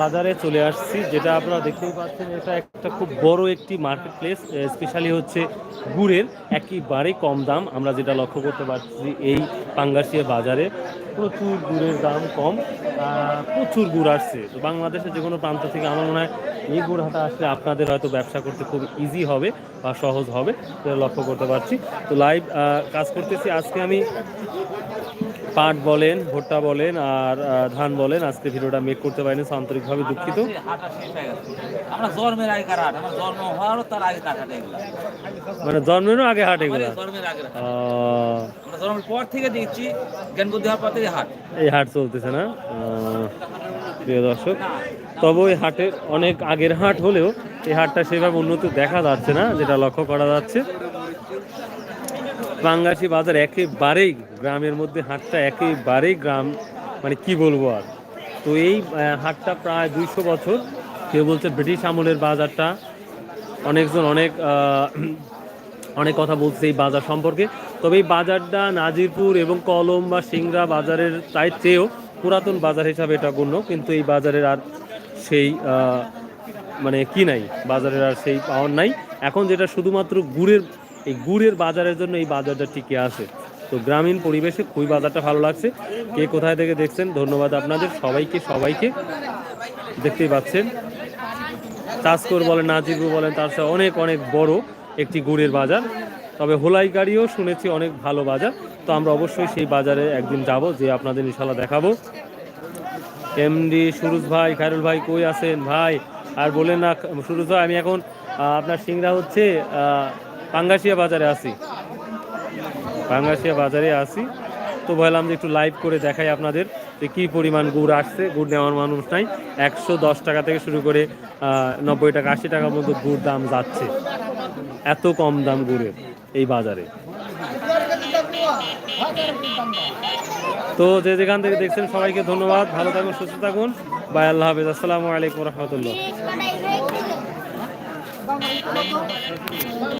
বাজারে চলে আসছি, যেটা আপনারা দেখতেই পাচ্ছেন, এটা একটা খুব বড় একটি মার্কেট প্লেস স্পেশালি হচ্ছে গুড়ের একেবারে কম দাম। আমরা যেটা লক্ষ্য করতে পারছি এই পাঙ্গাসিয়া বাজারে, প্রচুর গুড়ের দাম কম প্রচুর গুড় আসছে। তো বাংলাদেশের যে কোনো প্রান্ত থেকে আমার মনে হয় এই গুড় হাটা আসলে আপনাদের হয়তো ব্যবসা করতে খুব ইজি হবে বা সহজ হবে, সেটা লক্ষ্য করতে পারছি। তো লাইভ কাজ করতেছি। আজকে আমি পাট বলেন ভুট্টা বলেন আর ধান বলেন আজকে ভিডিওটা মেক করতে পারিনি আন্তরিকভাবে দুঃখিত। হাঁটা শেষ গেছে। আমরা জন্মের আগে হাট আমার জন্ম হওয়ারও তার আগে কার হাট এগুলো। মানে জন্মেরও আগে হাট এগুলো? আমাদের জন্মের আগে আমরা জন্মের পর থেকে দেখছি জ্ঞান বুদ্ধি হওয়ার পর থেকে হাট। এই হাট চলতেছে না? প্রিয় দর্শক তবে ওই হাটে অনেক আগের হাট হলেও এই হাটটা সেভাবে উন্নত দেখা যাচ্ছে না যেটা লক্ষ্য করা যাচ্ছে। বাঙ্গাসি বাজার একেবারেই গ্রামের মধ্যে হাটটা একেবারেই গ্রাম মানে কি বলব আর। তো এই হাটটা প্রায় দুইশো বছর কেউ বলছে ব্রিটিশ আমলের বাজারটা। অনেকজন অনেক অনেক কথা বলছে এই বাজার সম্পর্কে। তবে এই বাজারটা নাজিরপুর এবং কলম বা সিংড়া বাজারের তাই চেয়েও পুরাতন বাজার হিসাবে এটা গণ্য, কিন্তু এই বাজারের আর সেই মানে কি নাই, বাজারের আর সেই পাওয়ার নাই। এখন যেটা শুধুমাত্র গুড়ের এই গুড়ের বাজারের জন্য এই বাজারটা টিকে আছে। তো গ্রামীণ পরিবেশে খুবই বাজারটা ভালো লাগছে। কে কোথায় থেকে দেখছেন, ধন্যবাদ আপনাদের। সবাইকে সবাইকে দেখতেই পাচ্ছেন। চাষকর বলেন নাজিরপুর বলেন, তার সাথে অনেক অনেক বড় একটি গুড়ের বাজার। তবে হোলাই গাড়িও শুনেছি অনেক ভালো বাজার। তো আমরা অবশ্যই সেই বাজারে একদিন যাব, যে আপনাদের ইনশাল্লাহ দেখাবো। এমডি সুরুজ ভাই, খায়রুল ভাই কই আছেন? ভাই, আর বলেন না, সুরুজ ভাই, আমি এখন আপনার সিংড়া হচ্ছে পাঙ্গাসিয়া বাজারে আছি। পাঙ্গাসিয়া বাজারে আছি। তো বললাম যে একটু লাইভ করে দেখাই আপনাদের যে কী পরিমাণ গুড় আসছে। গুড় নেওয়ার মানুষ নাই। একশো দশ টাকা থেকে শুরু করে নব্বই টাকা, আশি টাকার মতো গুড় দাম যাচ্ছে। এত কম দাম গুড়ের এই বাজারে। তো যে যেখান থেকে দেখছেন সবাইকে ধন্যবাদ। ভালো থাকুন, সুস্থ থাকুন। বাই আল্লাহ হাফিজ। আসসালামু আলাইকুম রহমতুল্লাহ।